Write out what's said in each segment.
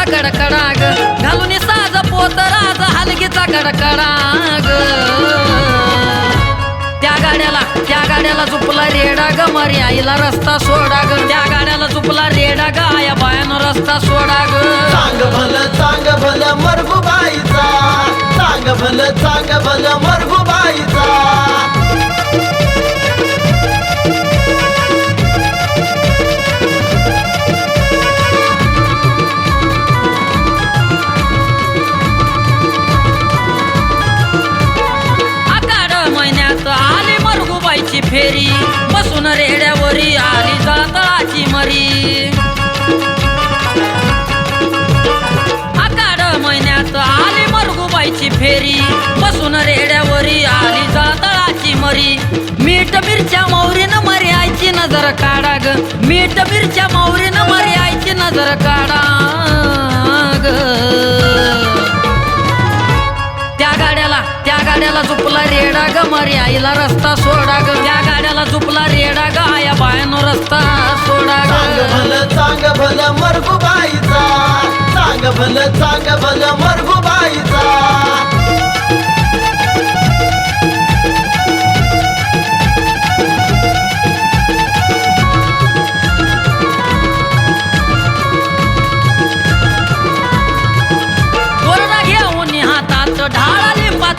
हलगीचा कडकडाग. घालून साज पोत राज हलगीचा कडकडाग. त्या गाड्याला त्या गाड्याला चुपला रेडा ग मरी आईला रस्ता सोडा ग. त्या गाड्याला चुपला रेडा ग आया बायानं रस्ता सोडा ग. चांग भल चांग भल मरगुबाईचा. चांग भल चांग भल मरगुबाईचा. रेड्यावरी आली तळाची मरी. मीठ मिरच्या मौरीनं मरी नजर काढा ग मीठ मिरच्या मौरीनं मरी आयची नजर काढा ग त्या गाड्याला त्या गाड्याला झुपला रेडा ग मरी आईला रस्ता सोडा ग त्या गाड्याला झुपला रेडा ग आया बायानो रस्ता सोडा ग भल चांग भलं मरगुबाईचा चांग भल चांग भल मर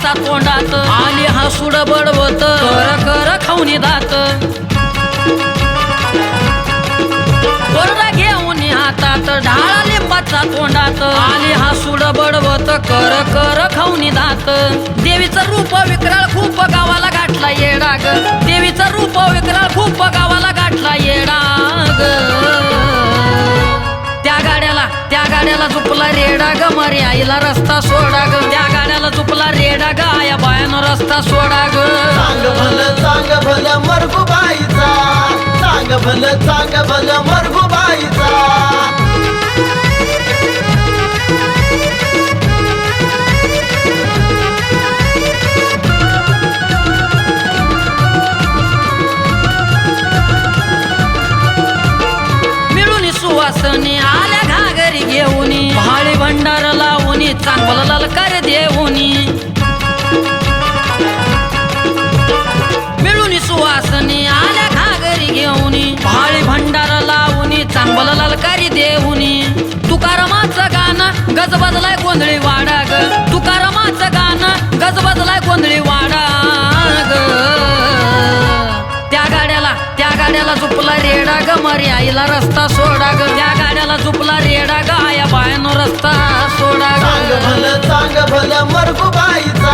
ढाळा तोंडात. आली हसूड बडवत. कर कर खाऊनी दात. कोरडा घेऊन हातात. ढाळा लिंबाचा तोंडात. आली हसूड बडवत. कर कर खाऊनी दात. देवीचं रूप विक्राळ खूप गावाला गाठला. गाड्याला झुपला रेडा ग मरी आईला रस्ता सोडा ग. त्या गाड्याला झुपला रेडा ग आया बायानं रस्ता सोडा ग. चांग भलं चांग भलं मरगुबाईचा. चांग भलं चांग भलं मरगुबाईचा. भाळी भंडार लावून चांगलं ललकार देऊन. मिळून सुवासनी आल्या घागरी घेऊन. भाळी भंडार लावून चांगलं ललकारी देऊन. तुकारामाचं गाणं गज बदलाय गोंधळी वाडा ग तुकारामाचं गाणं गज बदलाय गोंधळी वाडा ग त्या गाड्याला त्या गाड्याला झुपला रेडा ग मरी आईला रस्ता सोडा ग त्या गाड्याला झुपला रेडा ग आया मरगुबाईचा.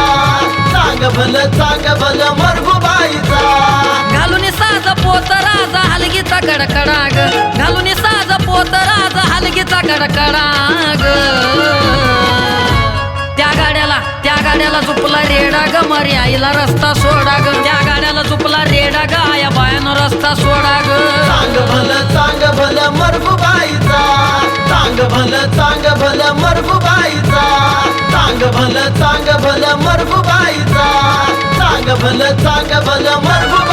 चांग भलं चांग भलं मरगुबाईचा. घालून साज पोत राजा हलगीचा कडकडा ग घालून साज पोत राजा हलगीचा कडकडा ग त्या गाड्याला त्या गाड्याला झुपला रेडा ग मरी आईला रस्ता सोडा ग. त्या गाड्याला झुपला रेडा ग आया बायानो रस्ता सोडा ग. चांग भलं चांग भलं मरगुबाईचा. चांग भलं चांग भलं मरगुबाईचा. चांग सांग चांग भलं मरगुबाईचा सांग भल सांग भल मरगुबाईचा